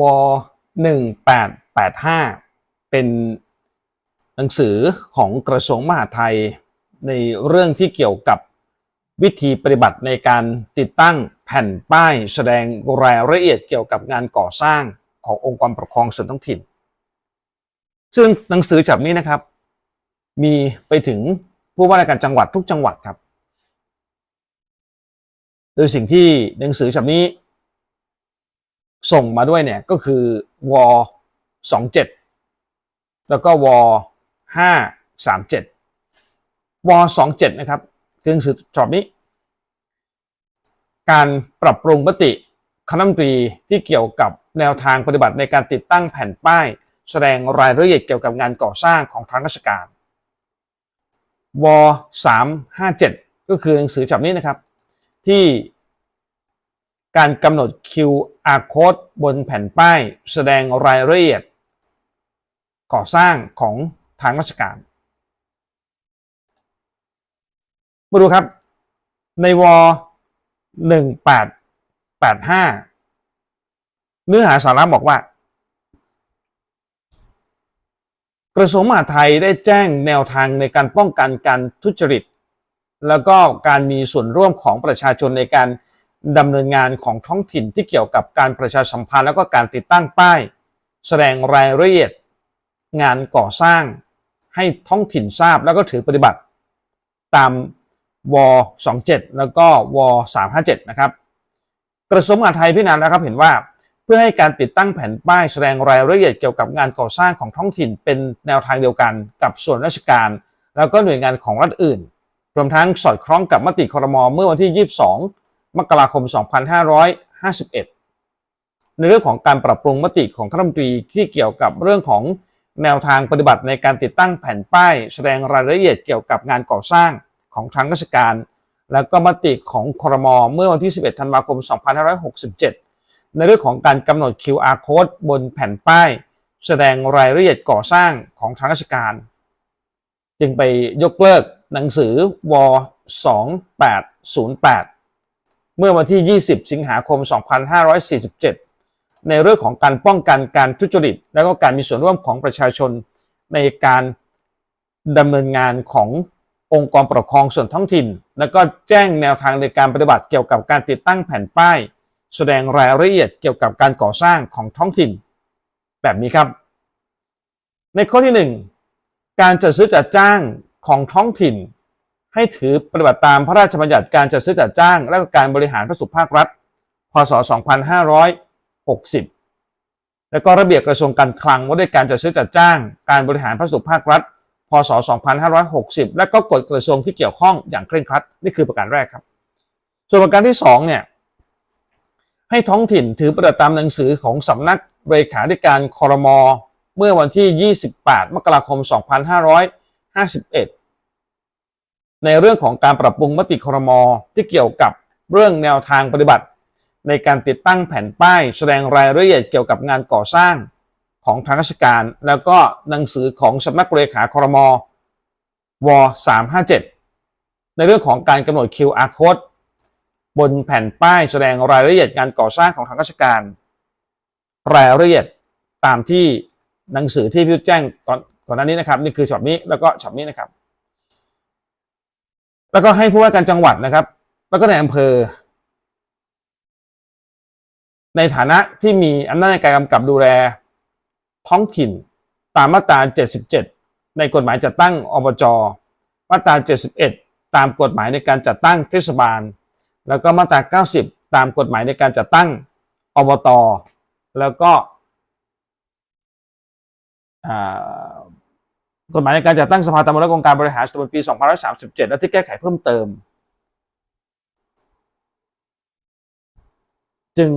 ว1885 เป็นหนังสือของกระทรวงมหาดไทย ในเรื่องที่เกี่ยวกับวิธีปฏิบัติในการติดตั้งแผ่นป้ายแสดงรายละเอียดเกี่ยวกับงานก่อสร้างขององค์กรปกครองส่วนท้องถิ่น ซึ่งหนังสือฉบับนี้นะครับ มีไปถึงผู้ว่าราชการจังหวัดทุกจังหวัดครับ โดยสิ่งที่หนังสือฉบับนี้ ส่งมาด้วยเนี่ยก็คือว27แล้วก็ว537ว27นะครับคือหนังสือฉบับนี้ การปรับปรุงมติคณะรัฐมนตรีที่เกี่ยวกับแนวทางปฏิบัติในการติดตั้งแผ่นป้าย แสดงรายละเอียดเกี่ยวกับงานก่อสร้างของทางราชการว357 ก็คือหนังสือฉบับนี้นะครับ ที่ การกำหนด QR code บนแผ่นป้ายแสดงรายละเอียด ก่อสร้างของทางราชการ มาดูครับ ในว1885 เนื้อหาสาระบอกว่า กระทรวงมหาดไทยได้แจ้งแนวทางในการป้องกันการทุจริต แล้วก็การมีส่วนร่วมของประชาชนในการ ดำเนินงานของท้องถิ่นที่เกี่ยวกับการประชาสัมพันธ์แล้วก็การติดตั้งป้าย แสดงรายละเอียด งานก่อสร้าง ให้ท้องถิ่นทราบแล้วก็ถือปฏิบัติ ตามว27 แล้วก็ว357 นะครับ กระทรวงมหาดไทยพิจารณาแล้วครับเห็นว่าเพื่อให้การติดตั้งแผ่นป้ายแสดงรายละเอียดเกี่ยวกับงานก่อสร้างของท้องถิ่นเป็นแนวทางเดียวกันกับส่วนราชการ แล้วก็หน่วยงานของรัฐอื่น รวมทั้งสอดคล้องกับมติคอรมอเมื่อวันที่ 22 มกราคม 2551 ในเรื่องของการปรับปรุงมติของคณะรัฐมนตรีที่เกี่ยวกับเรื่องของแนวทางปฏิบัติในการติดตั้งแผ่นป้าย แสดงรายละเอียดเกี่ยวกับงานก่อสร้างของทางราชการ แล้วก็มติของครมเมื่อวันที่ 11 ธันวาคม 2567 ในเรื่องของการกำหนด QR code บนแผ่นป้าย แสดงรายละเอียดก่อสร้างของทางราชการ จึงไปยกเลิกหนังสือว 2808 เมื่อวันที่ 20 สิงหาคม 2547 ในเรื่องของการป้องกันการทุจริต และก็การมีส่วนร่วมของประชาชนในการดำเนินงานขององค์กรปกครองส่วนท้องถิ่น แล้วก็แจ้งแนวทางในการปฏิบัติเกี่ยวกับการติดตั้งแผ่นป้าย แสดงรายละเอียดเกี่ยวกับการก่อสร้างของท้องถิ่น แบบนี้ครับ ในข้อที่ 1 การจัดซื้อจัดจ้างของท้องถิ่น ให้ถือปฏิบัติตามพระราชบัญญัติการจัดซื้อจัดจ้าง และการบริหารพระสุภาครัฐ พศ 2560 และก็ระเบียบกระทรวงการคลังว่าด้วยการจัดซื้อจัดจ้าง การบริหารพระสุภาครัฐ พศ 2560 และก็กฎกระทรวงที่เกี่ยวข้องอย่างเคร่งครัดนี่คือประการแรกครับ ส่วนประการที่ 2 เนี่ยให้ท้องถิ่นถือปฏิบัติตามหนังสือของสำนักเลขาธิการคอรมอเมื่อวันที่ 28 มกราคม 2551 ในเรื่องของการปรับปรุงมติครมที่เกี่ยวกับเรื่องแนวทางปฏิบัติ ในการติดตั้งแผ่นป้าย แสดงรายละเอียดเกี่ยวกับงานก่อสร้างของทางราชการ แล้วก็หนังสือของสำนักเลขาครมว357 ในเรื่องของการกำหนด QR code บนแผ่นป้ายแสดงรายละเอียดการก่อสร้างของทางราชการ รายละเอียดตามที่หนังสือที่พิวแจ้งก่อนก่อนหน้านี้นะครับ นี่คือฉบับนี้แล้วก็ฉบับนี้นะครับ แล้วก็ให้ผู้ว่าการจังหวัดนะครับ แล้วก็ในอำเภอ ในฐานะที่มีอำนาจในการกำกับดูแล ท้องถิ่นตามมาตรา 77 ในกฎหมายจัดตั้งอบจ มาตรา 71 ตามกฎหมายในการจัดตั้งเทศบาล แล้วก็มาตรา 90 ตามกฎหมายในการจัดตั้งอบต แล้วก็ กฎหมายในการจัดตั้งสภาตำบลและองค์การบริหารส่วนตำบลปี 2537 และที่แก้ไขเพิ่มเติม จึง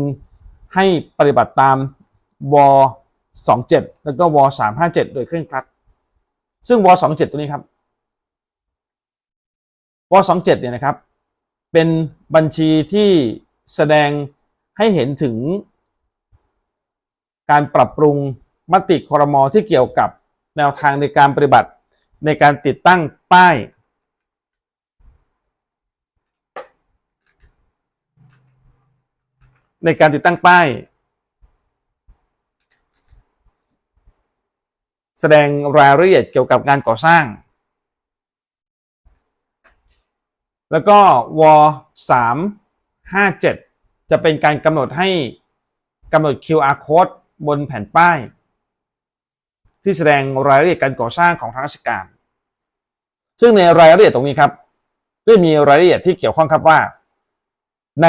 ให้ปฏิบัติตามว27 แล้วก็ว357 โดยเคร่งครัด ซึ่งว27 ตัวนี้ครับว27 เนี่ยนะครับ เป็นบัญชีที่แสดงให้เห็นถึงการปรับปรุงมติคอรมอที่เกี่ยวกับ แนวทางในการปฏิบัติในการติดตั้งป้าย ในการติดตั้งป้าย แสดงรายละเอียดเกี่ยวกับงานก่อสร้าง แล้วก็ว357 จะเป็นการกำหนดให้กำหนด QR code บนแผ่นป้าย ที่แสดงรายละเอียดการก่อสร้างของทางราชการ ซึ่งในรายละเอียดตรงนี้ครับก็มีรายละเอียดที่เกี่ยวข้องครับว่า ใน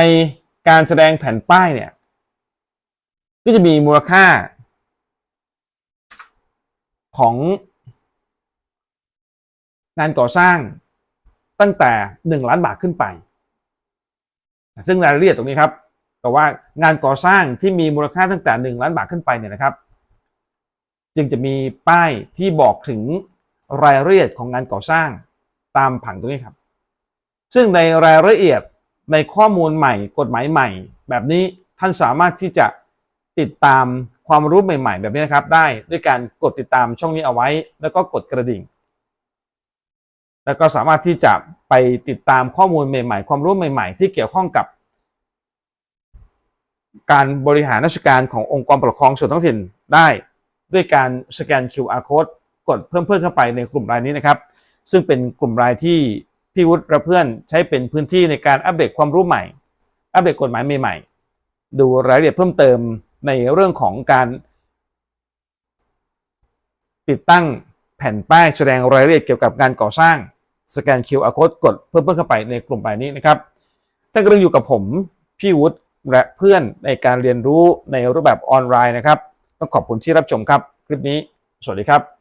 การแสดงแผ่นป้ายเนี่ยก็จะมีมูลค่า ของงานก่อสร้างตั้งแต่ 1 ล้านบาทขึ้นไป ซึ่งรายละเอียดตรงนี้ครับแต่ว่างานก่อสร้างที่มีมูลค่าตั้งแต่ 1 ล้านบาทขึ้นไปเนี่ยนะครับ จึงจะมีป้ายที่บอกถึงรายละเอียดของงานก่อสร้างตามผังตรงนี้ครับ ซึ่งในรายละเอียดในข้อมูลใหม่ กฎหมายใหม่ แบบนี้ท่านสามารถที่จะติดตามความรู้ใหม่ ๆ แบบนี้นะครับ ได้ด้วยการกดติดตามช่องนี้เอาไว้ แล้วก็กดกระดิ่ง แล้วก็สามารถที่จะไปติดตามข้อมูลใหม่ ๆ ความรู้ใหม่ ๆ ที่เกี่ยวข้องกับ การบริหารราชการขององค์กรปกครองส่วนท้องถิ่นได้ ด้วยการสแกน QR code กดเพิ่มเพิ่มเข้าไปในกลุ่มรายนี้นะครับ ซึ่งเป็นกลุ่มรายที่พี่วุฒิและเพื่อนใช้เป็นพื้นที่ในการอัปเดตความรู้ใหม่ อัปเดตกฎหมายใหม่ๆ ดูรายละเอียดเพิ่มเติมในเรื่องของการ ติดตั้งแผ่นป้ายแสดงรายละเอียดเกี่ยวกับการก่อสร้างสแกน QR code กดเพิ่มเพิ่มเข้าไปในกลุ่มรายนี้นะครับท่านกำลังอยู่กับผมพี่วุฒิและเพื่อนในการเรียนรู้ในรูปแบบออนไลน์นะครับ ต้องขอบคุณที่รับชมครับ คลิปนี้ สวัสดีครับ